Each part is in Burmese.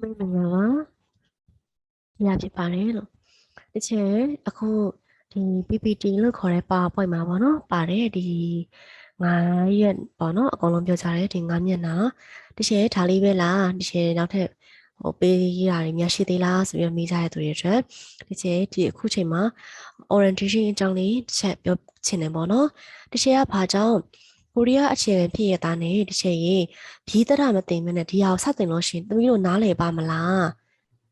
မင်္ဂလာပါရဖြစ်ပါတယ်လို့တချေအခုဒီ PPT လို့ခေါ်တဲ့ PowerPoint မှာပေါ့နော်ပါတယ်ဒီ9ရက်ပေါ့နော်အကုန်လုံးပြောကြတယ်ဒီ9မျက်နှာတချေဒါလေးပဲလားတချေနောက်ထပ်ဟိုပေးရတာတွေများရှိသေးလားဆိုပြီးမေးကြတဲ့သူတွေအတွက်တချေဒီအခုချိန်မှာ orientation အကြောင်းလေးတစ်ချက်ပြောချင်တယ်ပေါ့နော်တချေကဘာကြောင့် ကိုရီးယားအခြေခံဖြစ်ရတာနဲ့တချေရေဘီးတရမသိမနဲ့ဒီဟာကိုစတင်လို့ရှိရင်သမီးတို့နားလည်ပါမလား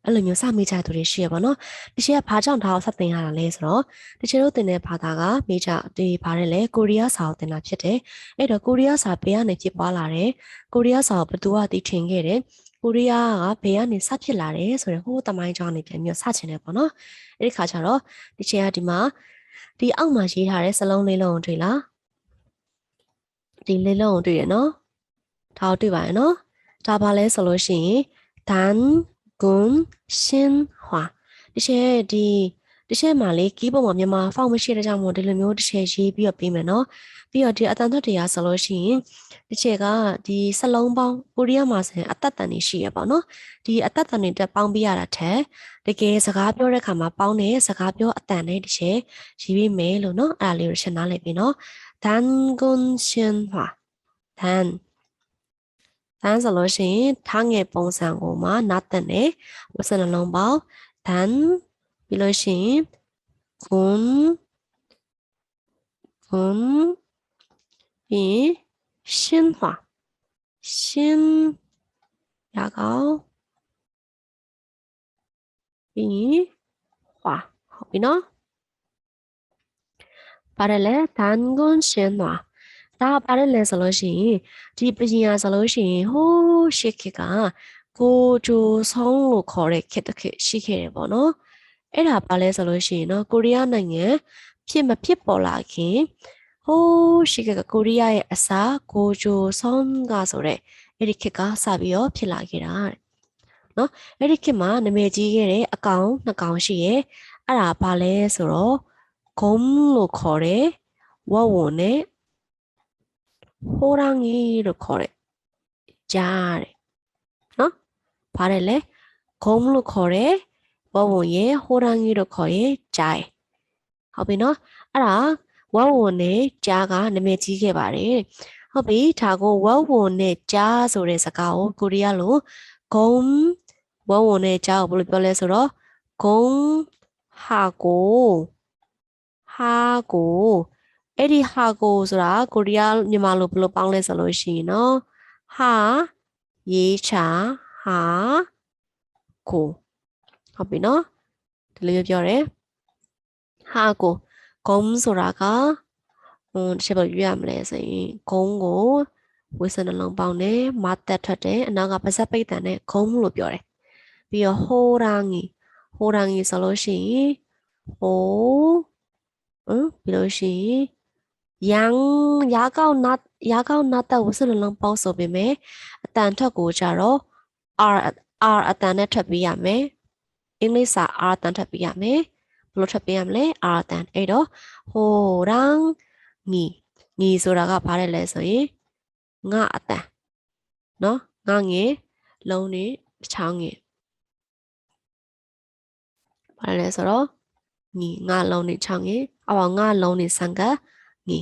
အဲ့လိုမျိုးစမေးကြတဲ့သူတွေရှိရပါတော့တချေကဘာကြောင့်ဒါကိုစတင်ရတာလဲဆိုတော့တချေတို့တင်တဲ့ဘာသာကမေးကြဒီဘာလဲလဲကိုရီးယားစာကိုတင်တာဖြစ်တယ်အဲ့တော့ကိုရီးယားစာဘယ်ကနေဖြစ်ပွားလာတယ်ကိုရီးယားစာကိုဘယ်သူကသိထင်ခဲ့တယ်ကိုရီးယားကဘယ်ကနေစဖြစ်လာတယ်ဆိုတော့ဟိုးတမိုင်းကြောင်းနေပြန်ပြီးစချင်တယ်ပေါ့နော်အဲ့ဒီခါကျတော့တချေကဒီမှာဒီအောက်မှာရေးထားတဲ့စလုံးလေးလုံးကိုတွေ့လား ဒီလေးလုံးကိုတွေ့ရနော်ဒါကိုတွေ့ပါရနော်ဒါဘာလဲဆိုလို့ရှိရင်ဒန်ဂွန်ရှင်းဟွာတချေဒီတချေမှာလေကီးပေါ်မှာမြန်မာဖောက်မရှိတဲ့ကြောင့်မို့ဒီလိုမျိုးတချေရေးပြီးတော့ပြီးမယ်နော်ပြီးတော့ဒီအတန်ထွက်တရားဆိုလို့ရှိရင်တချေကဒီစလုံးပေါင်းကိုရီးယားမှာဆိုရင်အသက်တန်နေရှိရပါတော့ဒီအသက်တန်တွေတက်ပေါင်းပြရတာထက်တကယ်စကားပြောတဲ့ခါမှာပေါင်းတဲ့စကားပြောအတန်နဲ့တချေရေးပြီးမယ်လို့နော်အဲ့ဒါလေးကိုရှင်းနားလည်ပြီနော် ဒန်ဂွန်ရှင်းဟွာဒန်တန်းဆိုလို့ရှိရင်ထားငယ်ပုံစံကိုမှနားတက်နေဝစနှလုံးပေါင်းတန်းပြီးလို့ရှိရင်ကွန်ကွန်ပြီးရှင်းဟွာရှင်းရကောပြီးဟွာဟုတ်ပြီနော် ဘာလဲလဲတန်ကွန်ရှင်နွားဒါဘာလဲလဲဆိုလို့ရှိရင်ဒီပရင်ရဆိုလို့ရှိရင်ဟိုးရှစ်ခေတ်ကကိုဂျိုဆုံးလို့ခေါ်တဲ့ခေတ်တစ်ခေတ်ရှိခဲ့တယ်ပေါ့နော်အဲ့ဒါဘာလဲဆိုလို့ရှိရင်နော်ကိုရီးယားနိုင်ငံဖြစ်မဖြစ်ပေါ်လာခင်ဟိုးရှိခဲ့ကကိုရီးယားရဲ့အစားကိုဂျိုဆုံးကဆိုတဲ့အဲ့ဒီခေတ်ကစပြီးတော့ဖြစ်လာခဲ့တာတဲ့နော်အဲ့ဒီခေတ်မှာနာမည်ကြီးခဲ့တဲ့အကောင်နှစ်ကောင်ရှိရဲ့အဲ့ဒါဘာလဲဆိုတော့ ဂုံလို့ခေါ်တယ်ဝဝုံနဲ့ဟိုရငီလို့ခေါ်တယ်ကြားတယ်နော်ဘာလဲလဲဂုံလို့ခေါ်တယ်ဝဝုံရဲ့ဟိုရငီလို့ခေါ်ရဲ့ကြားတယ်ဟုတ်ပြီနော်အဲ့ဒါဝဝုံနဲ့ကြားကနာမည်ကြီးခဲ့ပါတယ်ဟုတ်ပြီဒါကိုဝဝုံနဲ့ကြားဆိုတဲ့စကားကိုကိုရီးယားလိုဂုံဝဝုံနဲ့ကြားကိုဘယ်လိုပြောလဲဆိုတော့ဂုံဟာကို ဟာကိုအဲ့ဒီဟာကိုဆိုတာကိုရီးယားမြန်မာလိုဘယ်လိုပေါင်းလဲဆိုလို့ရှိရင်နော်ဟာရေးချာဟာကိုဟုတ်ပြီနော်ဒီလိုပြောတယ်ဟာကိုဂုံးဆိုတာကဟိုတစ်ချက်ပဲရွေးရမလဲဆိုရင်ဂုံးကိုဝိစနှလုံးပေါင်းနဲ့မတက်ထွက်တယ်အနောက်ကပါဇက်ပိတ်တန်နဲ့ဂုံးလို့ပြောတယ်ပြီးတော့ဟိုရာငီဟိုရာငီဆိုလို့ရှိရင်ဟို ဟမ်ပြီးလို့ရှိရင်羊牙膏拿牙膏拿到ဝစလုံးပေါင်းဆိုပေမဲ့အတန်ထွက်ကိုကြတော့ r r အတန်နဲ့ထွက်ပေးရမယ်အင်္ဂလိပ်စာ r အတန်ထွက်ပေးရမယ်ဘယ်လိုထွက်ပေးရမလဲ r အတန်အဲ့တော့ဟိုရန်ငီငီဆိုတာကဘာလဲလဲဆိုရင်ငါအတန်နော်ငါငယ်လုံးနေချောင်းငယ်ဘာလဲဆိုတော့ငီငါလုံးနေချောင်းငယ် အော်ငါလုံးနေဆန်ကငီ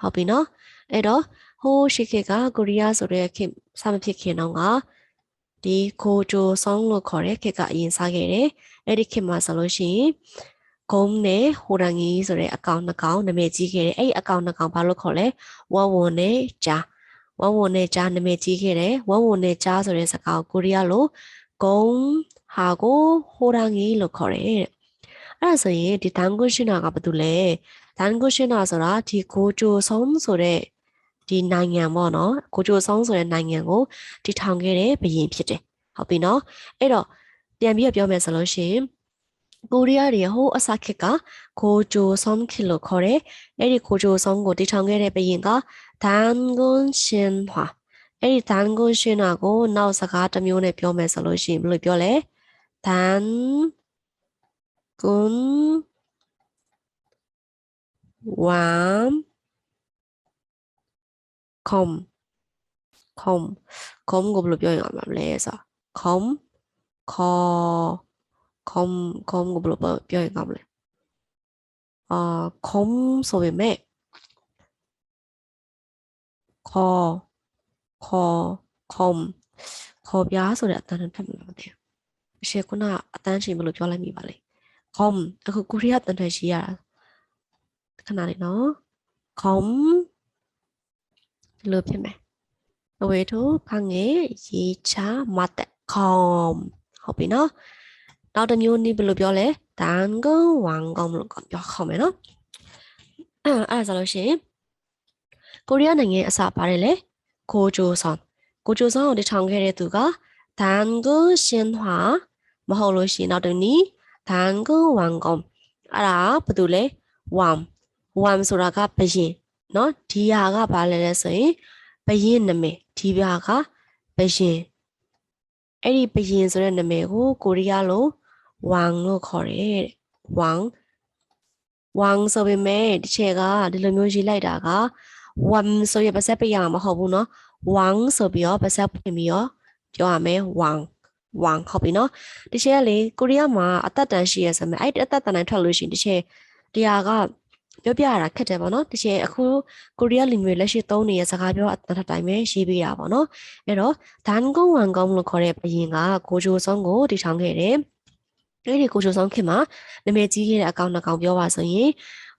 ဟုတ်ပြီနော်အဲ့တော့ဟိုးရှိခေတ်ကကိုရီးယားဆိုတဲ့ခေတ်စမဖြစ်ခင်တော့ကဒီကိုဂျိုဆောင်းလို့ခေါ်တဲ့ခေတ်ကအရင်စားခဲ့တယ်အဲ့ဒီခေတ်မှာဆိုလို့ရှိရင်ဂုံးနဲ့ဟိုရန်ကြီးဆိုတဲ့အကောင့်နှစ်ကောင်နာမည်ကြီးခဲ့တယ်အဲ့ဒီအကောင့်နှစ်ကောင်ဘာလို့ခေါ်လဲဝဝွန်နဲ့ဂျာဝဝွန်နဲ့ဂျာနာမည်ကြီးခဲ့တယ်ဝဝွန်နဲ့ဂျာဆိုတဲ့စကားကိုရီးယားလိုဂုံးဟာကိုဟိုရန်ကြီးလို့ခေါ်တယ် အဲ့ဒါဆိုရင်ဒီတန်ကွရှင်နာကဘာတူလဲဒန်ကိုရှင်းတာဆိုတာဒီကိုဂျိုဆုံးဆိုတဲ့ဒီနိုင်ငံပေါ့နော်ကိုဂျိုဆုံးဆိုတဲ့နိုင်ငံကိုတည်ထောင်ခဲ့တဲ့ဘုရင်ဖြစ်တယ်ဟုတ်ပြီနော်အဲ့တော့ပြန်ပြီးပြောမယ်ဆိုလို့ရှိရင်ကိုရီးယားတွေဟိုအစခေတ်ကကိုဂျိုဆုံးခေလို့ခေါ်တယ်အဲ့ဒီကိုဂျိုဆုံးကိုတည်ထောင်ခဲ့တဲ့ဘုရင်ကဒန်ကွန်ရှင်ဟွာအဲ့ဒီဒန်ကွန်ရှင်နာကိုနောက်စကားတစ်မျိုးနဲ့ပြောမယ်ဆိုလို့ရှိရင်ဘယ်လိုပြောလဲဒ န်ကွန်ဝမ်ခုံခုံခုံကိုဘယ်လိုပြောရမှာလဲဆိုခုံခေါ်ခုံခုံကိုဘယ်လိုပြောပြောရင်ကောင်းမလဲအာခုံဆိုပေမဲ့ခေါ်ခေါ်ခုံခေါ်ပြားဆိုတဲ့အတန်းနဲ့ထပ်မလို့မသိဘူးအရှိခုနအတန်းရှင်ဘယ်လိုပြောလိုက်မိပါလဲ ခုံအခုကိုရီးယားတန်ထရှိရတာခဏလေးနော်ခုံဒီလိုဖြစ်မယ်အဝေထုဖငယ်ရေချမတ်တဲ့ခုံဟုတ်ပြီနော်နောက်တစ်မျိုးနည်းဘယ်လိုပြောလဲတန်ကုန်းဝမ်ကုန်းလို့ပြောခေါ်မယ်နော်အဲအဲ့ဒါဆိုလို့ရှိရင်ကိုရီးယားနိုင်ငံအစပါတယ်လေကိုဂျိုဆောင်ကိုဂျိုဆောင်ကိုတည်ထောင်ခဲ့တဲ့သူကတန်ကုန်းရှင်ဟွာမဟုတ်လို့ရှိရင်နောက်တစ်နည်း တန်ကုန်းဝမ်ကုန်းအဲ့ဒါဘာတူလဲဝမ်ဝမ်ဆိုတာကဘရင်နော်ဒီဟာကဘာလဲလဲဆိုရင်ဘရင်နာမည်ဒီဟာကဘရင်အဲ့ဒီဘရင်ဆိုတဲ့နာမည်ကိုကိုရီးယားလိုဝမ်လို့ခေါ်တယ်တဲ့ဝမ်ဝမ်ဆိုပေမဲ့ဒီချက်ကဒီလိုမျိုးရေးလိုက်တာကဝမ်ဆိုရပါစက်ပြရမှာမဟုတ်ဘူးเนาะဝမ်ဆိုပြီးတော့ပါစက်ပြင်ပြီးတော့ပြောရမယ်ဝမ် one ဟုတ်ပြီနော်တချေကလေကိုရီးယားမှာအသက်တန်ရှိရဆိုမဲ့အဲ့အသက်တန်တိုင်းထွက်လို့ရှိရင်တချေတရားကပြောပြရတာခက်တယ်ပေါ့နော်တချေအခုကိုရီးယားလူမျိုးလက်ရှိသုံးနေတဲ့စကားပြောအသက်တိုင်းပဲရေးပေးတာပေါ့နော်အဲ့တော့ဒန်ကုန်းဝန်ကုန်းလို့ခေါ်တဲ့ဘရင်ကကိုဂျိုဆုံးကိုတည်ထောင်ခဲ့တယ်အဲ့ဒီကိုဂျိုဆုံးခင်မှာနာမည်ကြီးခဲ့တဲ့အကောင့်နှစ်ကောင်ပြောပါဆိုရင်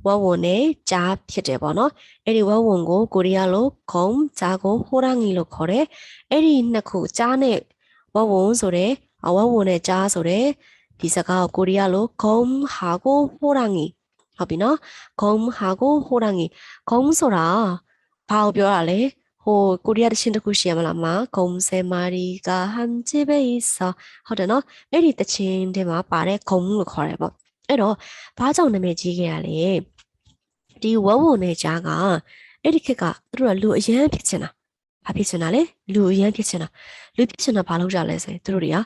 ဝဝုန်နဲ့ကြားဖြစ်တယ်ပေါ့နော်အဲ့ဒီဝဝုန်ကိုကိုရီးယားလိုဂုံကြားကိုဟိုရာငီလို့ခေါ်တယ်အဲ့ဒီနှစ်ခုကြားနဲ့ ဝဝွန်ဆိုတဲ့ဝဝွန်နဲ့ကြားဆိုတဲ့ဒီစကားကိုကိုရီးယားလိုခုံဟာကိုဟိုရာငီဟုတ်ပြီနော်ဂုံဟာကိုဟိုရငီဂုံဆိုတာဘာကိုပြောတာလဲဟိုကိုရီးယားတချင်းတစ်ခုရှိရမလားမဂုံဆယ်မာရီကဟန်ချေဘေးစာဟုတ်တယ်နော်အဲ့ဒီတချင်းထဲမှာပါတဲ့ဂုံလို့ခေါ်တယ်ပေါ့အဲ့တော့ဘာကြောင့်နာမည်ကြီးခဲ့ရလဲဒီဝဝုံနဲ့ကြားကအဲ့ဒီခေတ်ကသူတို့ကလူအရန်ဖြစ်ချင်တာ ဘာဖြစ်ချင်တာလဲလူအရန်ဖြစ်ချင်တာလူဖြစ်ချင်တာဘာလုပ်ကြလဲဆိုရင်သူတို့တွေက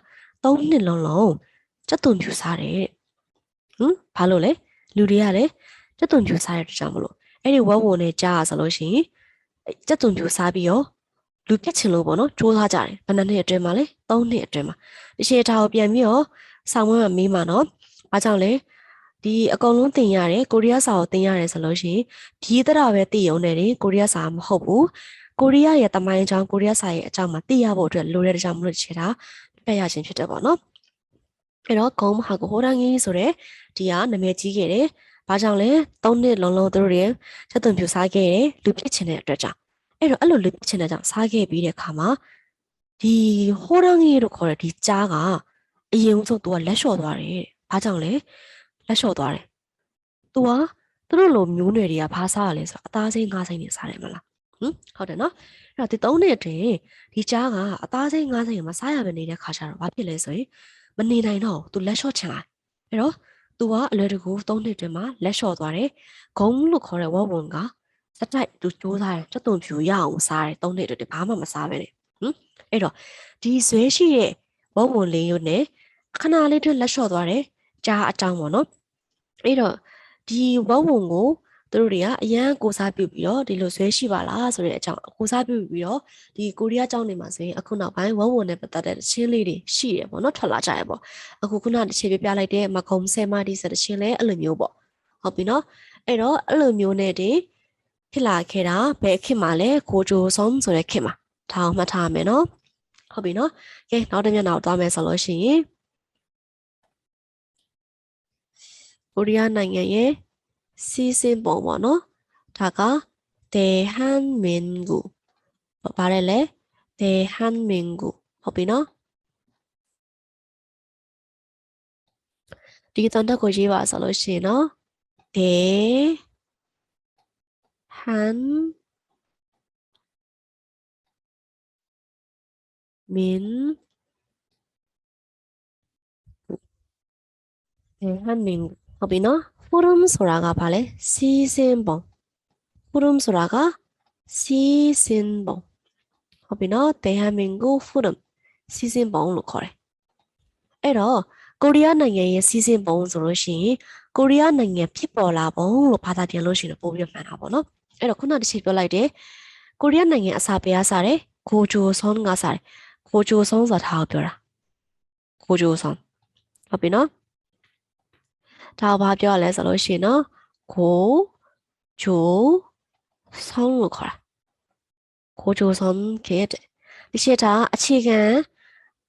၃နှစ်လုံးလုံးစက်သွန်ပြူစားတယ်ဟမ်ဘာလို့လဲလူတွေကလည်းစက်သွန်ပြူစားတဲ့တကြောင်မလို့အဲ့ဒီဝဝုံနဲ့ကြားရဆိုလို့ရှိရင်စက်သွန်ပြူစားပြီးတော့လူပြက်ချင်လို့ပေါ့နော်ကြိုးစားကြတယ်ဘယ်နှစ်နှစ်အတွင်းမှာလဲ၃နှစ်အတွင်းမှာဒီရှေထားကိုပြန်ပြီးတော့ဆောင်းဝဲမှာမေးမှာနော်ဘာကြောင့်လဲဒီအကုန်လုံးတင်ရတယ်ကိုရီးယားစာကိုတင်ရတယ်ဆိုလို့ရှိရင်ဒီတရပဲတည်ရုံနဲ့ကိုရီးယားစာမဟုတ်ဘူး ကိုရီးယားရဲ့တမိုင်းအကြောင်းကိုရီးယားစာရဲ့အကြောင်းမှာသိရဖို့အတွက်လိုတဲ့ကြောင့်မလို့ချေတာပြရခြင်းဖြစ်တယ်ပေါ့နော်အဲ့တော့ဂုံမဟာကိုဟိုရန်ကြီးဆိုတဲ့ဒီကနာမည်ကြီးခဲ့တယ်။ဘာကြောင့်လဲ၃နှစ်လုံးလုံးသူတို့တွေချက်သွန်ပြူစားခဲ့တယ်လူဖြစ်ချင်တဲ့အတွက်ကြောင့်အဲ့တော့အဲ့လိုလူဖြစ်ချင်တဲ့ကြောင့်စားခဲ့ပြီးတဲ့အခါမှာဒီဟိုရန်ကြီးလို့ခေါ်တဲ့ဒီကြားကအရင်ဆုံးသူကလက်လျှော့သွားတယ်။ဘာကြောင့်လဲလက်လျှော့သွားတယ်။ तू ကသူတို့လိုမျိုးနွယ်တွေကဘာစားရလဲဆိုတော့အသားစိမ်းငါးစိမ်းတွေစားတယ်မလား။ ဟင်ဟုတ်တယ်နော်။အဲ့တော့ဒီ၃နှစ်အတွင်းဒီကြားကအသားစိမ်းငါးစိမ်းတွေမစားရဘဲနေတဲ့ခါကျတော့ဘာဖြစ်လဲဆိုရင်မနေနိုင်တော့သူလက်လျှော့ချင်လာအဲ့တော့သူကအလွယ်တကူ၃နှစ်တွင်မှာလက်လျှော့သွားတယ်ဂုံလို့ခေါ်တဲ့ဝဝွန်ကစတိုက်သူစူးစားတယ်စက်သွန်ဖြူရအောင်စားတယ်၃နှစ်တွင်ဘာမှမစားပဲနဲ့ဟင်အဲ့တော့ဒီဇွဲရှိတဲ့ဝဝွန်လေးရုံနဲ့ခဏလေးတွင်လက်လျှော့သွားတယ်ကြားအကြောင်းပေါ့နော်အဲ့တော့ဒီဝဝွန်ကို သူတို့တွေကအရန်ကိုစားပြုတ်ပြီးတော့ဒီလိုဆွဲရှိပါလားဆိုတဲ့အကြောင်းကိုစားပြုတ်ပြီးတော့ဒီကိုရီးယားကျောင်းတွေမှာဆိုရင်အခုနောက်ပိုင်းဝဝနဲ့ပတ်သက်တဲ့ချင်းလေးတွေရှိတယ်ပေါ့နော်ထွက်လာကြရပေါ့အခုခုနတစ်ချိန်ပြပြလိုက်တဲ့မကုံဆဲမဒီဆိုတဲ့ချင်းလဲအဲ့လိုမျိုးပေါ့ဟုတ်ပြီနော်အဲ့တော့အဲ့လိုမျိုးနဲ့တင်ဖြစ်လာခဲ့တာဘယ်ခေတ်မှာလဲကိုဂျိုဆုံးဆိုတဲ့ခေတ်မှာဒါအောင်မှတ်ထားမယ်နော်ဟုတ်ပြီနော်ကဲနောက်တစ်မျက်နှာသွားမယ်ဆိုလို့ရှိရင်ကိုရီးယားနိုင်ငံရဲ့ စီစဉ်ပုံပေါ့နော်ဒါကဒေဟန်မင်ဂူဘာလဲလဲဒေဟန်မင်ဂူဟုတ်ပြီနော်ဒီတန်တက်ကိုရေးပါဆိုလို့ရှိရင်နော်ဒေဟန်မင်ဒေဟန်မင်ဟုတ်ပြီနော် forum ဆိုတာကဘာလဲစီစဉ်ပုံ forum ဆိုတာကစီစဉ်ပုံဟုတ်ပြီနော်ဒေဟမင်ဂူ forum စီစဉ်ပုံလို့ခေါ်တယ်အဲ့တော့ကိုရီးယားနိုင်ငံရဲ့စီစဉ်ပုံဆိုလို့ရှိရင်ကိုရီးယားနိုင်ငံဖြစ်ပေါ်လာပုံလို့ဘာသာပြန်လို့ရှိရင်ပို့ပြီးမှန်တာပေါ့နော်အဲ့တော့ခုနတစ်ချိန်ပြောလိုက်တယ်ကိုရီးယားနိုင်ငံအစာပေးအားစားတယ်ကိုဂျိုဆွန်ကစားတယ်ကိုဂျိုဆွန်ဆိုတာကိုပြောတာကိုဂျိုဆောင်ဟုတ်ပြီနော် ဒါဘာပြောရလဲဆိုလို့ရှိရင်နော်ကိုဂျိုဆောင်လို့ခေါ်တာကိုဂျိုဆောင်ခဲ့တဲ့ဒီရှေ့ဒါအခြေခံ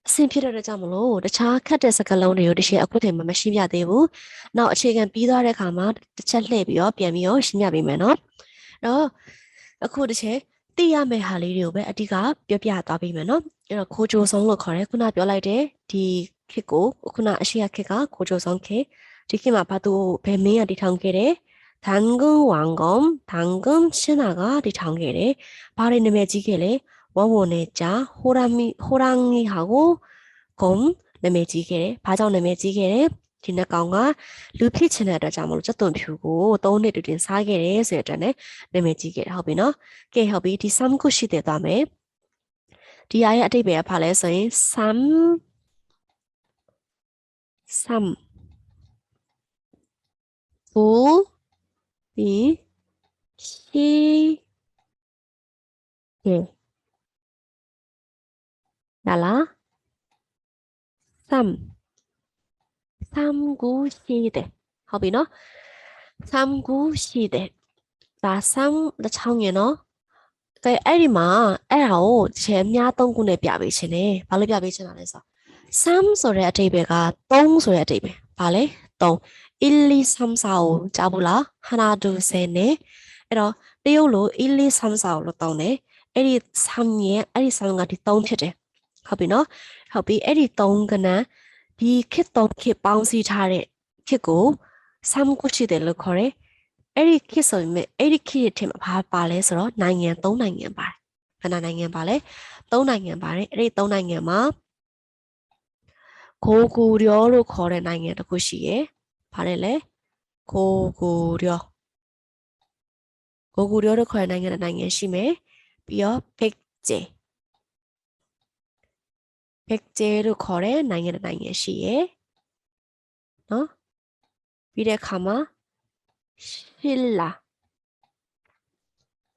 အဆင်ဖြစ်တဲ့ကြောင့်မလို့တခြားခက်တဲ့စကားလုံးတွေကိုဒီရှေ့အခုတည်းမှာမရှိပြသေးဘူး။နောက်အခြေခံပြီးသွားတဲ့အခါမှာတစ်ချက်လှည့်ပြီးတော့ပြန်ပြီးတော့ရှင်းပြပေးမယ်နော်။အဲ့တော့အခုတစ်ချက်သိရမယ့်ဟာလေးတွေကိုပဲအဓိကပြောပြသွားပေးမယ်နော်။အဲ့တော့ခိုးချိုဆောင်လို့ခေါ်တယ်ခုနပြောလိုက်တဲ့ဒီခစ်ကိုခုနအရှိရခစ်ကခိုးချိုဆောင်ခစ် ဒီခေတ်မှာဘာသူဘယ်မင်းကတည်ထောင်ခဲ့တယ်။သံဂုံဝမ်ဂုံသံဂုံရှင်နာကတည်ထောင်ခဲ့တယ်။ဘာတွေနာမည်ကြီးခဲ့လဲ။ဝဝနဲ့ကြာဟိုရာမီဟိုရာငီဟာကိုဂုံနာမည်ကြီးခဲ့တယ်။ဘာကြောင့်နာမည်ကြီးခဲ့တယ်။ဒီနှစ်ကောင်ကလူဖြစ်ချင်တဲ့အတွက်ကြောင့်မလို့ကျွတ်သွန်ဖြူကို၃နှစ်တူတင်စားခဲ့တယ်ဆိုတဲ့အတွက်နဲ့နာမည်ကြီးခဲ့တာဟုတ်ပြီနော်။ကဲဟုတ်ပြီဒီ sum ကိုရှိတဲ့သွားမယ်။ဒီအရဲ့အတိတ်ပဲကဘာလဲဆိုရင် sum sum ကိုပြီးရှိတယ်ဒါလား3 3ခုရှိတယ်ဟုတ်ပြီနော်3ခုရှိတယ်ဒါ3တစ်ချောင်းရယ်နော်ကဲအဲ့ဒီမှာအဲ့ဒါကိုချဲများ3ခုနဲ့ပြပေးခြင်းနဲ့ဘာလို့ပြပေးခြင်းလဲဆိုတော့3ဆိုတဲ့အတိတ်ပဲက3ဆိုတဲ့အတိတ်ပဲဘာလဲ3 illi samsa ကိုကြားဘူးလားဟနာဒူဆယ်နဲ့အဲ့တော့တရုတ်လို illi samsa ကိုလို့တောင်းတယ်အဲ့ဒီ3ရဲ့အဲ့ဒီ3ကဒီ3ဖြစ်တယ်ဟုတ်ပြီနော်ဟုတ်ပြီအဲ့ဒီ3ကနန်းဒီခစ်3ခစ်ပေါင်းစည်းထားတဲ့ခစ်ကိုဆမ်ကုရှိတယ်လို့ခေါ်တယ်အဲ့ဒီခစ်ဆိုရင်အဲ့ဒီခစ်ရဲ့ထင်မှာဘာပါလဲဆိုတော့နိုင်ငံ၃နိုင်ငံပါတယ်ခဏနိုင်ငံပါလဲ၃နိုင်ငံပါတယ်အဲ့ဒီ၃နိုင်ငံမှာကိုကူရောလို့ခေါ်တဲ့နိုင်ငံတစ်ခုရှိရယ် ဘာလဲလဲကိုကူရောကိုကူရောလို့ခေါ်တဲ့နိုင်ငံတစ်နိုင်ငံရှိမယ်ပြီးတော့ big j ဘက်ဂျဲလို့ခေါ်တဲ့နိုင်ငံတစ်နိုင်ငံရှိရယ်နော်ပြီးတဲ့အခါမှာရှီလာ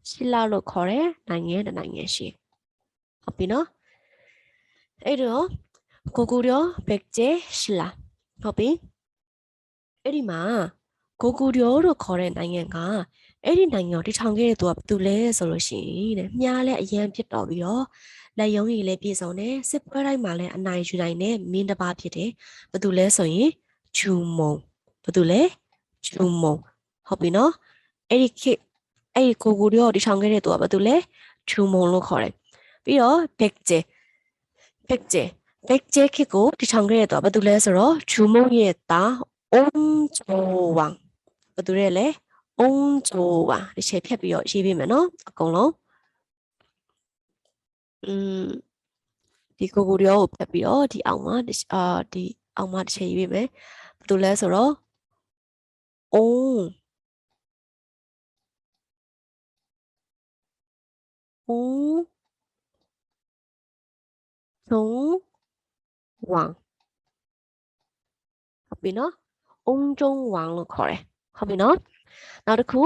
ရှီလာလို့ခေါ်တဲ့နိုင်ငံတစ်နိုင်ငံရှိဟုတ်ပြီနော် အဲ့တော့ကိုကူရောဘက်ဂျဲရှီလာဟုတ်ပြီအဲ့ဒီမှာကိုကူရောလို့ခေါ်တဲ့နိုင်ငံကအဲ့ဒီနိုင်ငံကိုတည်ထောင်ခဲ့တဲ့သူကဘာတူလဲဆိုလို့ရှိရင်တဲ့မြားလဲအရန်ဖြစ်တော်ပြီးတော့လက်ယုံရည်လည်းပြည့်စုံတယ်စစ်ပွဲတိုင်းမှာလည်းအနိုင်ယူနိုင်တဲ့မင်းတစ်ပါးဖြစ်တယ်ဘယ်သူလဲဆိုရင်ဂျူမုံဘယ်သူလဲဂျူမုံဟုတ်ပြီနော်အဲ့ဒီခေအဲ့ဒီကိုကိုရောဒီထောင်ခဲ့တဲ့သူကဘယ်သူလဲဂျူမုံလို့ခေါ်တယ်ပြီးတော့ဘက်ဂျေဘက်ဂျေဘက်ဂျေခေကိုဒီထောင်ခဲ့တဲ့သူကဘယ်သူလဲဆိုတော့ဂျူမုံရဲ့သား အုံဂျိုဝမ်ဘယ်သူလဲလဲအုံဂျိုဝမ်ဒီချက်ဖြတ်ပြီးတော့ရေးပေးမယ်နော်အကုန်လုံးอืมဒီကိုကိုရောကိုဖက်ပြီးတော့ဒီအောင်မှာအာဒီအောင်မှာတစ်ချိန်ရေးပေးမယ်ဘယ်လိုလဲဆိုတော့အုံးအုံးသုံးဝမ်ဟုတ်ပြီနော် အုံးကျုံဝမ်လို့ခေါ်တယ်ဟုတ်ပြီနော်နောက်တစ်ခု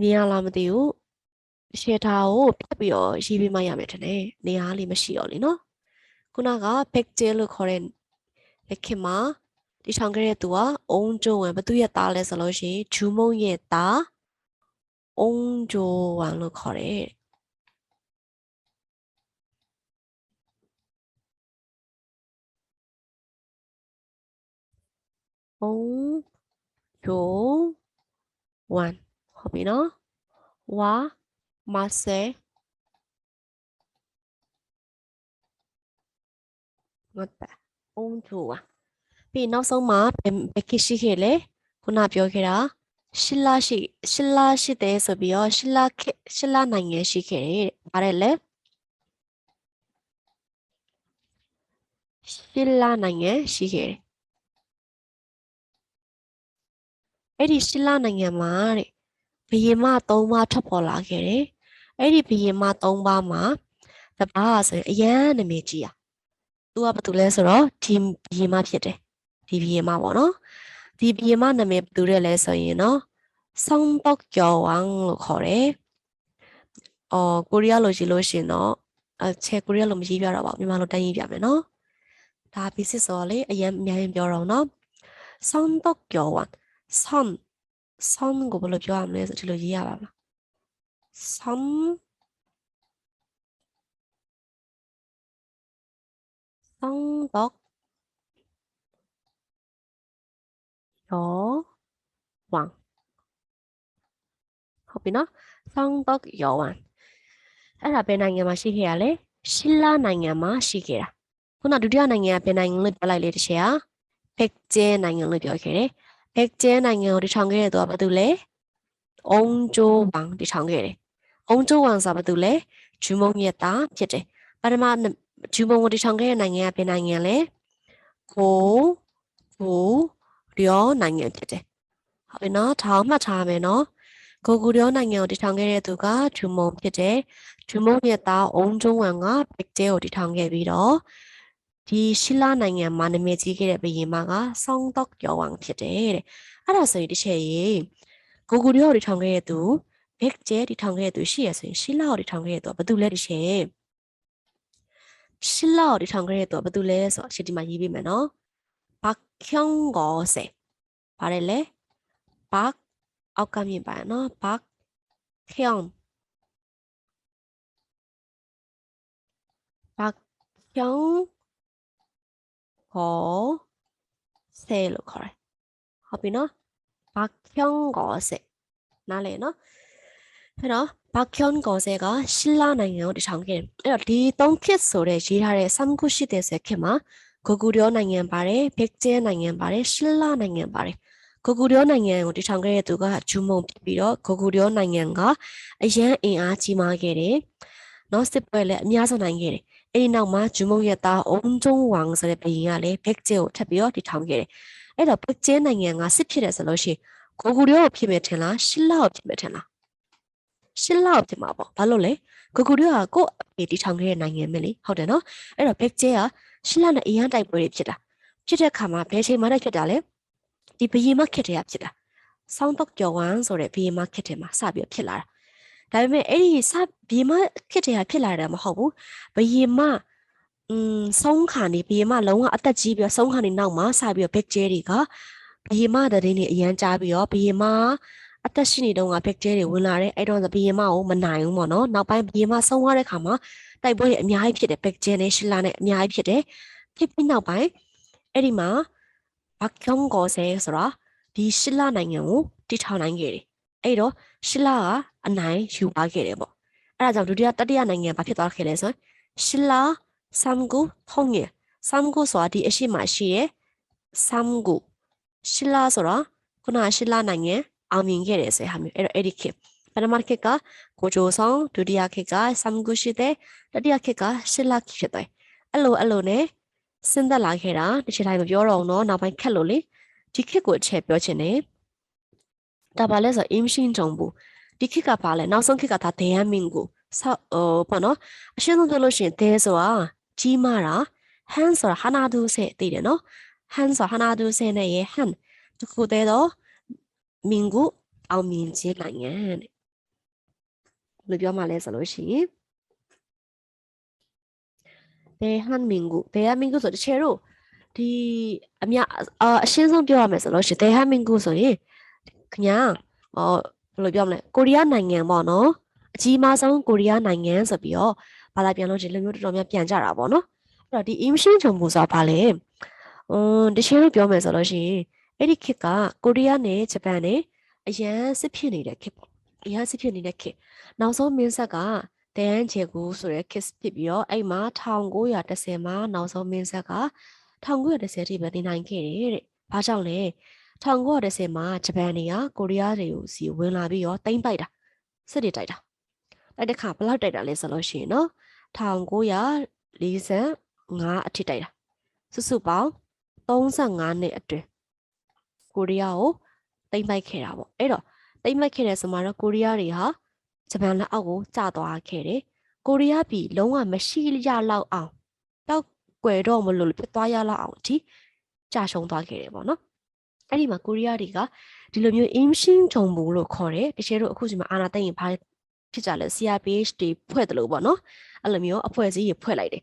မြင်ရလားမသိဘူးရှယ်တာကိုပြတ်ပြီးတော့ရေးပေးမှရမယ်ထင်တယ်နေရာလေးမရှိတော့လေနော်ခုနက picture လို့ခေါ်တဲ့လက်ခင်မှာဒီထောင်ခဲ့တဲ့သူကအုံကျုံဝမ်ဘသူရဲ့သားလဲဆိုလို့ရှိရင်ဂျူးမုံရဲ့သားအုံကျိုဝမ်လို့ခေါ်တယ် အုံကျိုဝမ်ဟုတ်ပြီနော်ဝါမဆဲငတ်တာအုံထူอ่ะပြီးနောက်ဆုံးမှာဘယ်ကိရှိခဲ့လဲခုနပြောခဲ့တာရှစ်လရှိရှစ်လရှိတယ်ဆိုပြီးတော့ရှစ်လရှစ်လနိုင်ငံရှိခဲ့တယ်ဗါတယ်လဲရှစ်လနိုင်ငံရှိခဲ့တယ် အဲ့ဒီရှစ်လနိုင်ငံမှာတဲ့ဘယင်မ၃ပါးထွက်ပေါ်လာခဲ့တယ်။အဲ့ဒီဘယင်မ၃ပါးမှာတပါးဆိုရင်အရန်နာမည်ကြီးอ่ะ။ तू ကဘာတူလဲဆိုတော့ဒီဘယင်မဖြစ်တယ်။ဒီဘယင်မပေါ့နော်။ဒီဘယင်မနာမည်ဘယ်သူလဲလဲဆိုရင်နော်ဆောင်းတော့ကျော်ဝမ်လို့ခေါ်တယ်။အော်ကိုရီးယားလိုကြည့်လို့ရှင်တော့အချက်ကိုရီးယားလိုမရေးပြတော့ပါဘူးမြန်မာလိုတိုင်းရေးပြမယ်နော်။ ဒါ basic ဆိုတော့လေအရင်အများကြီးပြောတော့နော်ဆောင်းတော့ကျော်ဝမ် ဆောင်းဆောင်းကိုဘယ်လိုပြောရမလဲဆိုဒီလိုရေးရပါမလားဆောင်းဆောင်းတော့ကျော်ဝမ်ဟုတ်ပြီနော်ဆောင်းတော့ကျော်ဝမ်အဲ့ဒါဘယ်နိုင်ငံမှာရှိခဲ့ရလဲရှီလာနိုင်ငံမှာရှိခဲ့တာခုနဒုတိယနိုင်ငံကဘယ်နိုင်ငံလို့ပြောလိုက်လေတစ်ချက်ဟာဘက်ကျဲနိုင်ငံလို့ပြောခဲ့တယ် ဘက်ကျဲနိုင်ငံကိုတည်ထောင်ခဲ့တဲ့သူကဘာတူလဲအုံကျိုးဝမ်တည်ထောင်ခဲ့တယ်အုံကျိုးဝမ်ဆိုတာဘာတူလဲဂျူမုံရဲ့သားဖြစ်တယ်ပထမဂျူမုံကိုတည်ထောင်ခဲ့တဲ့နိုင်ငံကဘယ်နိုင်ငံလဲကိုကိုရောနိုင်ငံဖြစ်တယ်ဟုတ်ပြီနော်ထောင်မှတ်ထားမယ်နော်ကိုကူရောနိုင်ငံကိုတည်ထောင်ခဲ့တဲ့သူကဂျူမုံဖြစ်တယ်ဂျူမုံရဲ့သားအုံကျိုးဝမ်ကဘက်ကျဲကိုတည်ထောင်ခဲ့ပြီးတော့ ဒီရှီလာနိုင်ငံမှာနာမည်ကြီးခဲ့တဲ့ဘုရင်မကဆောင်းတော့ကျော်ဝမ်ဖြစ်တယ်တဲ့အဲ့ဒါဆိုရင်တစ်ချက်ရေကိုကူရောတည်ထောင်ခဲ့တဲ့သူဘက်ကျဲတည်ထောင်ခဲ့တဲ့သူရှိရဆိုရင်ရှီလာကိုတည်ထောင်ခဲ့တဲ့သူကဘာတူလဲတစ်ချက်ရှီလာကိုတည်ထောင်ခဲ့တဲ့သူကဘာတူလဲဆိုတော့ရှစ်ဒီမှာရေးပေးမယ်နော်ဘတ်ကျုံကိုစေပါတယ်လေဘတ်အောက်ကမြင်ပါနော်ဘတ်ကျုံဘတ်ကျုံ ကိုစေလို့ခေါ်တယ်ဟုတ်ပြီနော်ဘတ်ကျုံကိုစေနားလေနော်အဲ့တော့ဘတ်ကျုံကိုစေကရှီလာနိုင်ငံကိုတည်ထောင်ခဲ့တယ်အဲ့တော့ဒီသုံးခေတ်ဆိုတဲ့ရေးထားတဲ့ဆမ်ခုရှိတဲ့ဆက်ခေတ်မှာကိုကူရောနိုင်ငံပါတယ်ဘက်ကျဲနိုင်ငံပါတယ်ရှီလာနိုင်ငံပါတယ်ကိုကူရောနိုင်ငံကိုတည်ထောင်ခဲ့တဲ့သူကဂျူမုံဖြစ်ပြီးတော့ကိုကူရောနိုင်ငံကအရန်အင်အားကြီးမားခဲ့တယ်နော်စစ်ပွဲလည်းအများဆုံးနိုင်ခဲ့တယ် အဲ့ဒီနောက်မှာဂျူမုံရဲ့သားအုံကျုံဝမ်ဆိုတဲ့ဘုရင်ကလည်းဘက်ကျဲကိုထပ်ပြီးတော့တည်ထောင်ခဲ့တယ်အဲ့တော့ဘက်ကျဲနိုင်ငံကစစ်ဖြစ်တယ်ဆိုလို့ရှိရင်ကိုကူရောကိုဖြစ်မယ်ထင်လားရှီလာကိုဖြစ်မယ်ထင်လားရှစ်လောက်ဖြစ်မှာပေါ့ဘာလို့လဲကိုကူရီကကို့အဖေတီထောင်ခဲ့တဲ့နိုင်ငံပဲလေဟုတ်တယ်နော်အဲ့တော့ဘက်ကျဲကရှစ်လနဲ့အရန်တိုက်ပွဲတွေဖြစ်တာဖြစ်တဲ့ခါမှာဘယ်ချိန်မှတိုက်ဖြစ်တာလဲဒီဘယင်မခက်တဲ့ကဖြစ်တာဆောင်းတော့ကျော်ဝမ်းဆိုတဲ့ဘယင်မခက်တဲ့မှာစပြီးဖြစ်လာတာ ဒါပေမဲ့အဲ့ဒီစဘယင်မခက်တဲ့ကဖြစ်လာတာမဟုတ်ဘူးဘယင်မอืมဆုံးခါနေဘယင်မလုံးဝအသက်ကြီးပြီးဆုံးခါနေနောက်မှာစပြီးဘက်ကျဲတွေကဘယင်မတဲ့တွေအရန်ကြားပြီးတော့ဘယင်မအသက်ရှိနေတုန်းကဘက်ကျဲတွေဝင်လာတယ်အဲ့တော့ဘီယင်မကိုမနိုင်ဘူးပေါ့နော်နောက်ပိုင်းဘီယင်မဆုံးသွားတဲ့ခါမှာတိုက်ပွဲတွေအများကြီးဖြစ်တယ်ဘက်ကျဲနဲ့ရှီလာနဲ့အများကြီးဖြစ်တယ်ဖြစ်ပြီးနောက်ပိုင်းအဲ့ဒီမှာဘက်ကျုံကိုဆဲဆိုတာဒီရှီလာနိုင်ငံကိုတည်ထောင်နိုင်ခဲ့တယ်အဲ့တော့ ရှီလာကအနိုင်ယူပါခဲ့တယ်ပေါ့အဲ့ဒါကြောင့်ဒုတိယတတိယနိုင်ငံဘာဖြစ်သွားခဲ့လဲဆိုရင်ရှီလာဆမ်ဂူထုံငယ်ဆမ်ဂူဆိုတာဒီအရှိမရှိရဲ့ဆမ်ဂူရှီလာဆိုတာခုနရှီလာနိုင်ငံအောင်မြင်ခဲ့တယ်ဆိုတဲ့ဟာမျိုးအဲ့တော့အဲ့ဒီခေတ်ပထမခေတ်ကကိုဂျိုဆောင်ဒုတိယခေတ်ကဆမ်ဂူရှိတဲ့တတိယခေတ်ကရှစ်လခေတ်ဖြစ်တယ်အဲ့လိုအဲ့လိုနဲ့စဉ်သက်လာခဲ့တာတစ်ချိန်တိုင်းမပြောတော့ဘူးเนาะနောက်ပိုင်းခက်လို့လေဒီခေတ်ကိုအချက်ပြောချင်တယ် ဒါပါလဲဆိုအင်းရှင်းကြုံဘူးဒီခေတ်ကပါလဲနောက်ဆုံးခေတ်ကဒါဒေယမင်ကိုဆောက်ဟိုပေါ့နော်အရှင်းဆုံးပြောလို့ရှိရင်ဒဲဆိုတာကြီးမားတာဟန်ဆိုတာဟာနာဒူဆဲသိတယ်နော်ဟန်ဆိုတာဟာနာဒူဆဲနဲ့ရေဟန်တခုတည်းတော့မင်ကိုအောင်မြင်ခြင်းနိုင်ငံတဲ့ဘယ်လိုပြောမှလဲဆိုလို့ရှိရင်ဒေဟန်မင်ကိုဒေဟန်မင်ကိုဆိုတချေတို့ဒီအမြအရှင်းဆုံးပြောရမယ်ဆိုလို့ရှိရင်ဒေဟန်မင်ကိုဆိုရင် ခင်ဗျာဟောဘယ်လိုပြောမလဲကိုရီးယားနိုင်ငံပေါ့နော်အကြီးမားဆုံးကိုရီးယားနိုင်ငံဆိုပြီးတော့ဘာသာပြန်လို့ဒီလိုမျိုးတော်တော်များပြန်ကြတာပေါ့နော်အဲ့တော့ဒီ emission ချုံမှုဆိုတာဘာလဲอืมတချေတို့ပြောမယ်ဆိုလို့ရှိရင်အဲ့ဒီခေတ်ကကိုရီးယားနဲ့ဂျပန်နဲ့အရန်စစ်ဖြစ်နေတဲ့ခေတ်ပေါ့အရန်စစ်ဖြစ်နေတဲ့ခေတ်နောက်ဆုံးမင်းဆက်ကတန်ချေကူဆိုတဲ့ခေတ်ဖြစ်ပြီးတော့အဲ့မှာ1910မှာနောက်ဆုံးမင်းဆက်က1910ထိပဲတည်နိုင်ခဲ့တယ်တဲ့။ဘာကြောင့်လဲ 1910မှာဂျပန်တွေကကိုရီးယားတွေကိုစီဝင်လာပြီးတော့တိမ့်ပိုက်တာစစ်တွေတိုက်တာ။အဲ့တခါဘယ်လောက်တိုက်တာလဲဆိုလို့ရှိရင်နော်1945အထိတိုက်တာစုစုပေါင်း35နှစ်အတွင်းကိုရီးယားကိုတိမ့်ပိုက်ခဲ့တာပေါ့အဲ့တော့တိမ့်ပိုက်ခဲ့တဲ့ဆိုမှတော့ကိုရီးယားတွေဟာဂျပန်လက်အောက်ကိုကျသွားခဲ့တယ်ကိုရီးယားပြည်လုံးဝမရှိရလောက်အောင်တောက်ကွယ်တော့မလို့ဖြစ်သွားရလောက်အောင်အထိကြာရှုံးသွားခဲ့တယ်ပေါ့နော် အဲ့ဒီမှာကိုရီးယားတွေကဒီလိုမျိုး imshin ဂျုံဘူးလို့ခေါ်တယ်တချို့တို့အခုချိန်မှာအာနာသိရင်ဘာဖြစ်ကြလဲ CRPH တွေဖွဲ့တယ်လို့ပေါ့နော်အဲ့လိုမျိုးအဖွဲ့အစည်းတွေဖွဲ့လိုက်တယ်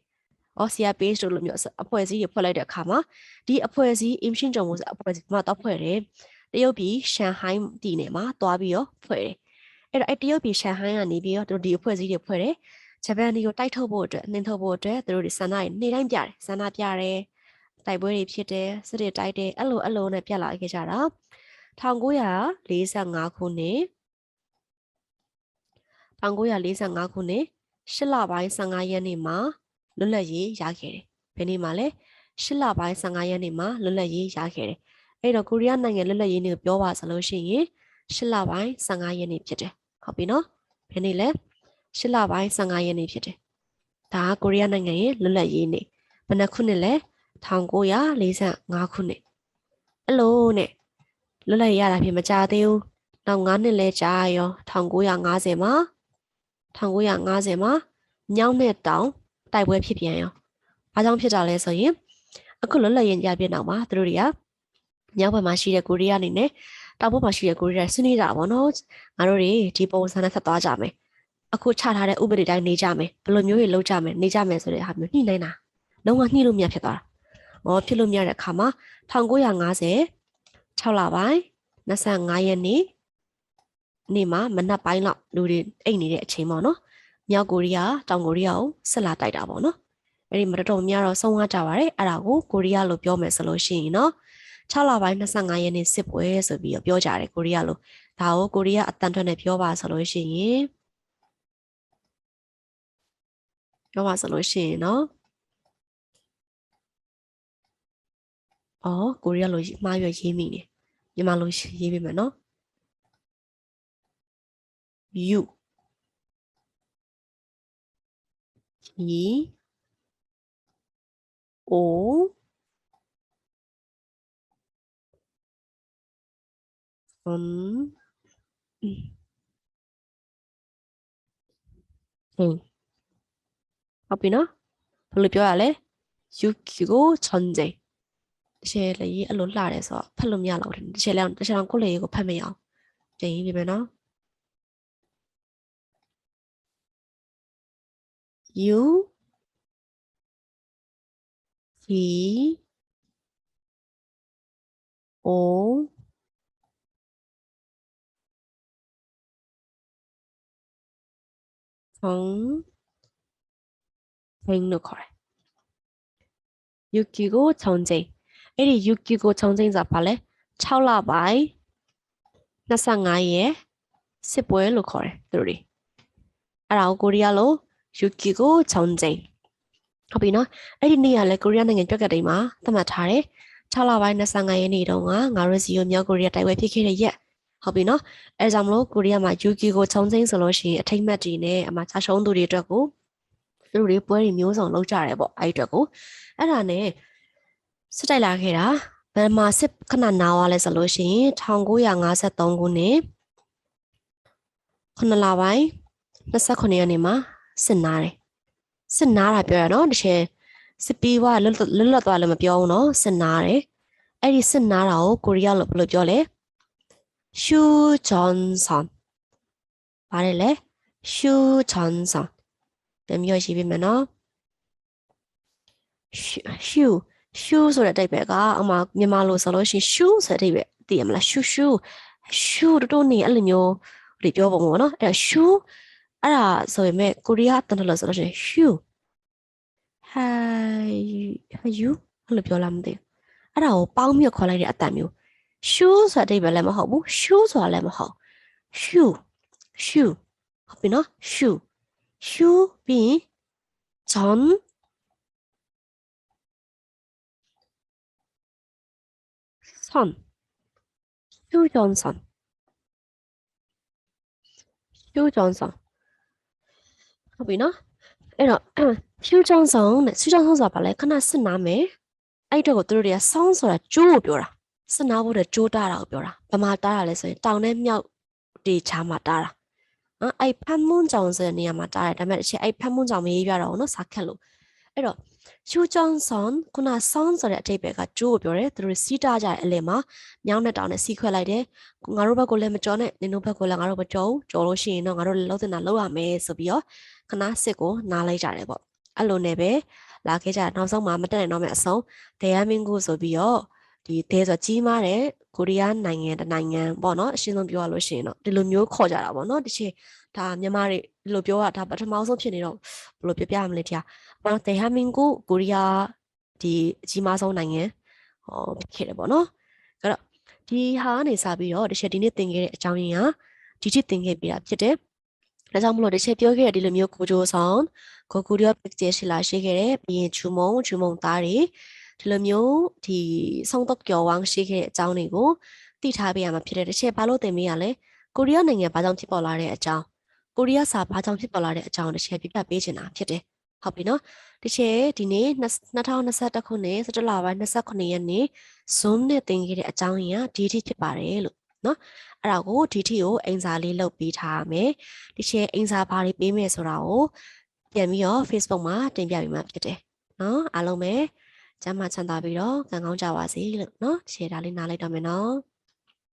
ဩ CRPH တို့လိုမျိုးအဖွဲ့အစည်းတွေဖွဲ့လိုက်တဲ့အခါမှာဒီအဖွဲ့အစည်း emission ကြုံမှုအဖွဲ့အစည်းမှာတော့ဖွဲ့တယ်တရုတ်ပြည်ရှန်ဟိုင်းပြည်နယ်မှာတွားပြီးတော့ဖွဲ့တယ်အဲ့တော့အဲ့တရုတ်ပြည်ရှန်ဟိုင်းကနေပြီးတော့တို့ဒီအဖွဲ့အစည်းတွေဖွဲ့တယ်ဂျပန်တွေကိုတိုက်ထုတ်ဖို့အတွက်နှင်ထုတ်ဖို့အတွက်သူတို့ဒီဆန္ဒတွေနေတိုင်းပြတယ်ဆန္ဒပြတယ် တိုက်ပွဲတွေဖြစ်တယ်စစ်တွေတိုက်တယ်အဲ့လိုအဲ့လိုနဲ့ပြလာခဲ့ကြတာ1945ခုနှစ်1945ခုနှစ်8လပိုင်း15ရက်နေ့မှာလွတ်လပ်ရေးရခဲ့တယ်။ဘယ်နေ့မှာလဲ8လပိုင်း15ရက်နေ့မှာလွတ်လပ်ရေးရခဲ့တယ်။အဲ့တော့ကိုရီးယားနိုင်ငံလွတ်လပ်ရေးနေ့ကိုပြောပါဆိုလို့ရှိရင်8လပိုင်း15ရက်နေ့ဖြစ်တယ်။ဟုတ်ပြီနော်။ဘယ်နေ့လဲ8လပိုင်း15ရက်နေ့ဖြစ်တယ်။ဒါကကိုရီးယားနိုင်ငံရဲ့လွတ်လပ်ရေးနေ့။ဘယ်နှခုနှစ်လဲ1945 ခုနှစ်။အဲ့လိုနဲ့လွတ်လပ်ရေးရတာဖြစ်မကြသေးဘူး။နောက်9နှစ်လဲကြာရော1950မှာ1950မှာညောင်းနဲ့တောင်တိုက်ပွဲဖြစ်ပြန်ရော။ဘာကြောင့်ဖြစ်တာလဲဆိုရင်အခုလွတ်လပ်ရေးရပြနောက်မှာသူတို့တွေကမြောက်ဘက်မှာရှိတဲ့ကိုရီးယားအနေနဲ့တောင်ဘက်မှာရှိတဲ့ကိုရီးယားဆွေးနွေးကြတာပေါ့နော်။ငါတို့တွေဒီပုံစံနဲ့ဆက်သွားကြမယ်။အခုချထားတဲ့ဥပဒေတိုင်းနေကြမယ်။ဘယ်လိုမျိုးတွေလုပ်ကြမယ်နေကြမယ်ဆိုတဲ့ဟာမျိုးညှိနှိုင်းတာ။လုံးဝညှိလို့မရဖြစ်သွားတာ။ ဩဖြစ်လို့မရတဲ့အခါမှာ1950 6လပိုင်း25ရက်နေ့နေ့မှာမနက်ပိုင်းလောက်လူတွေအိတ်နေတဲ့အချိန်ပေါ့နော်မြောက်ကိုရီးယားတောင်ကိုရီးယားကိုဆက်လာတိုက်တာပေါ့နော်အဲ့ဒီမတော်တော်များတော့ဆုံးသွားကြပါတယ်အဲ့ဒါကိုကိုရီးယားလို့ပြောမယ်ဆိုလို့ရှိရင်နော်6လပိုင်း25ရက်နေ့စစ်ပွဲဆိုပြီးတော့ပြောကြတယ်ကိုရီးယားလို့ဒါကိုကိုရီးယားအတန်ထွက်နဲ့ပြောပါဆိုလို့ရှိရင်ပြောပါဆိုလို့ရှိရင်နော် အော်ကိုရီးယားလိုမှားရွက်ရေးမိနေမြန်မာလိုရေးပေးမယ်နော် you he o um 응ဟုတ်ပြီနော်ဘယ်လိုပြောရလဲ yuki ကို chonje 写了一路路来说，拍了没有了？写两写两公里个拍没有？写一比麦呢？U、C、O、T、T、O、C、U、Q、O、T အဲ့ဒီ UQ ကိုခြုံကျင်းစာပါလဲ6လပိုင်း25ရက်စစ်ပွဲလို့ခေါ်တယ်သူတို့တွေအဲ့ဒါကိုကိုရီးယားလို UQ ကိုခြုံကျင်းဟုတ်ပြီနော်အဲ့ဒီနေ့ကလည်းကိုရီးယားနိုင်ငံပြက်ကတိန်မှာသတ်မှတ်ထားတယ်6လပိုင်း25ရက်နေ့တုန်းကငါတို့စီယိုမြောက်ကိုရီးယားတိုက်ပွဲဖြစ်ခဲ့တဲ့ရက်ဟုတ်ပြီနော်အဲကြောင့်မလို့ကိုရီးယားမှာ UQ ကိုခြုံကျင်းဆိုလို့ရှိရင်အထိတ်မှတ်ကြီးနဲ့အမှချရှုံးသူတွေအတွက်ကိုသူတို့တွေပွဲတွေမျိုးစုံလုပ်ကြတယ်ပေါ့အဲ့ဒီအတွက်ကိုအဲ့ဒါနဲ့ စစ်တိုက်လာခဲ့တာဘယ်မှာစစ်ခဏနာဝါလဲဆိုလို့ရှိရင်1953ခုနှစ်ခုနလပိုင်း29ရက်နေ့မှာစစ်နာတယ်စစ်နာတာပြောရနော်တချေစစ်ပြီးွားလွတ်လွတ်သွားလည်းမပြောဘူးနော်စစ်နာတယ်အဲ့ဒီစစ်နာတာကိုကိုရီးယားလိုဘယ်လိုပြောလဲရှူဂျွန်ဆန်ပါတယ်လေရှူဂျွန်ဆန်ပြန်ပြောရှိပေးမယ်နော်ရှူ ရှူဆိုတဲ့အတိတ်ပဲကအမှမြန်မာလိုဆိုလို့ရှိရင်ရှူဆိုတဲ့အတိတ်ပဲသိရမလားရှူရှူရှူတို့တို့နေအဲ့လိုမျိုးဒီပြောပုံပေါ့နော်အဲ့ရှူအဲ့ဒါဆိုပေမဲ့ကိုရီးယားတန်တလို့ဆိုလို့ရှိရင် hue hi you အဲ့လိုပြောလားမသိဘူးအဲ့ဒါကိုပေါင်းပြီးခေါ်လိုက်တဲ့အတန်မျိုး shoe ဆိုတဲ့အဓိပ္ပာယ်လည်းမဟုတ်ဘူး shoe ဆိုတာလည်းမဟုတ် shoe shoe ဟုတ်ပြီနော် shoe shoe ပြီး john son shoe johnson shoe johnson ဟုတ်ပြီနော်အဲ့တော့ဖြူချောင်းဆောင်နဲ့ဖြူချောင်းဆောင်ဆိုတာဘာလဲခဏစစ်နာမယ်အဲ့တော့ကိုသူတို့တွေကဆောင်းဆိုတာကျိုးကိုပြောတာစစ်နာဖို့တဲ့ကျိုးတာတာကိုပြောတာဘာမှတားတာလဲဆိုရင်တောင်နဲ့မြောက်ဒီချာမှာတားတာနော်အဲ့ဖမ်းမွန်းကြောင်ဆိုတဲ့နေရာမှာတားတယ်ဒါပေမဲ့အချက်အဲ့ဖမ်းမွန်းကြောင်မရေးပြတော့ဘူးနော်စာခက်လို့အဲ့တော့ ရှူချောင်းဆောင်ခုနဆောင်းဆိုတဲ့အတိတ်ပဲကကျိုးကိုပြောတယ်သူတို့စီးတာကြတဲ့အလဲမှာမြောင်းနဲ့တောင်နဲ့စီးခွဲလိုက်တယ်ငါတို့ဘက်ကလည်းမကြော်နဲ့နင်တို့ဘက်ကလည်းငါတို့မကြော်ဘူးကြော်လို့ရှိရင်တော့ငါတို့လည်းလုံးတင်တာလောက်ရမယ်ဆိုပြီးတော့ခဏစစ်ကိုနားလိုက်ကြတယ်ပေါ့အဲ့လိုနဲ့ပဲလာခဲ့ကြတာနောက်ဆုံးမှာမတက်နိုင်တော့မဲ့အဆုံးဒေယမင်းကိုဆိုပြီးတော့ဒီဒေဆိုကြီးမားတဲ့ကိုရီးယားနိုင်ငံတနိုင်ငံပေါ့နော်အရှင်းဆုံးပြောရလို့ရှိရင်တော့ဒီလိုမျိုးခေါ်ကြတာပေါ့နော်တချေဒါမြန်မာတွေဒီလိုပြောတာဒါပထမဆုံးဖြစ်နေတော့ဘယ်လိုပြပြမလဲတရား ပေါ့ဒေယမင်းကိုကိုရီးယားဒီအကြီးမားဆုံးနိုင်ငံဟောဖြစ်ခဲ့တယ်ပေါ့နော်အဲ့တော့ဒီဟာကနေစပြီးတော့တချေဒီနေ့သင်ခဲ့တဲ့အကြောင်းရင်းကဒီထိသင်ခဲ့ပြီးတာဖြစ်တယ်ဒါကြောင့်မလို့တစ်ချက်ပြောခဲ့တဲ့ဒီလိုမျိုးကိုဂျိုဆောင်ကိုကူရီယောပစ်ကျဲရှိလာရှိခဲ့တဲ့ပြီးရင်ချူမုံချူမုံသားတွေဒီလိုမျိုးဒီဆုံးတော့ကျော်ဝမ်းရှိခဲ့တဲ့အကြောင်းတွေကိုသိထားပေးရမှာဖြစ်တဲ့တစ်ချက်ဘာလို့သင်ပေးရလဲကိုရီးယားနိုင်ငံဘာကြောင့်ဖြစ်ပေါ်လာတဲ့အကြောင်းကိုရီးယားစာဘာကြောင့်ဖြစ်ပေါ်လာတဲ့အကြောင်းတစ်ချက်ပြပြပေးချင်တာဖြစ်တယ် ဟုတ်ပြီနော်တစ်ချက်ဒီနေ့2021ခုနှစ်17လပိုင်း29ရက်နေ့ Zoom နဲ့သင်ခဲ့တဲ့အကြောင်းရင်းကဒီထိဖြစ်ပါတယ်လို့နော်အဲ့ဒါကိုဒီထိကိုအင်စာလေးလုပ်ပေးထားမယ်ဒီချက်အင်စာဘာတွေပေးမယ်ဆိုတာကိုပြန်ပြီးတော့ Facebook မှာတင်ပြပေးမှာဖြစ်တယ်နော်အားလုံးပဲကျမ်းမာချမ်းသာပြီးတော့ကံကောင်းကြပါစေလို့နော်ရှယ်ဒါလေးနားလိုက်တော့မယ်နော်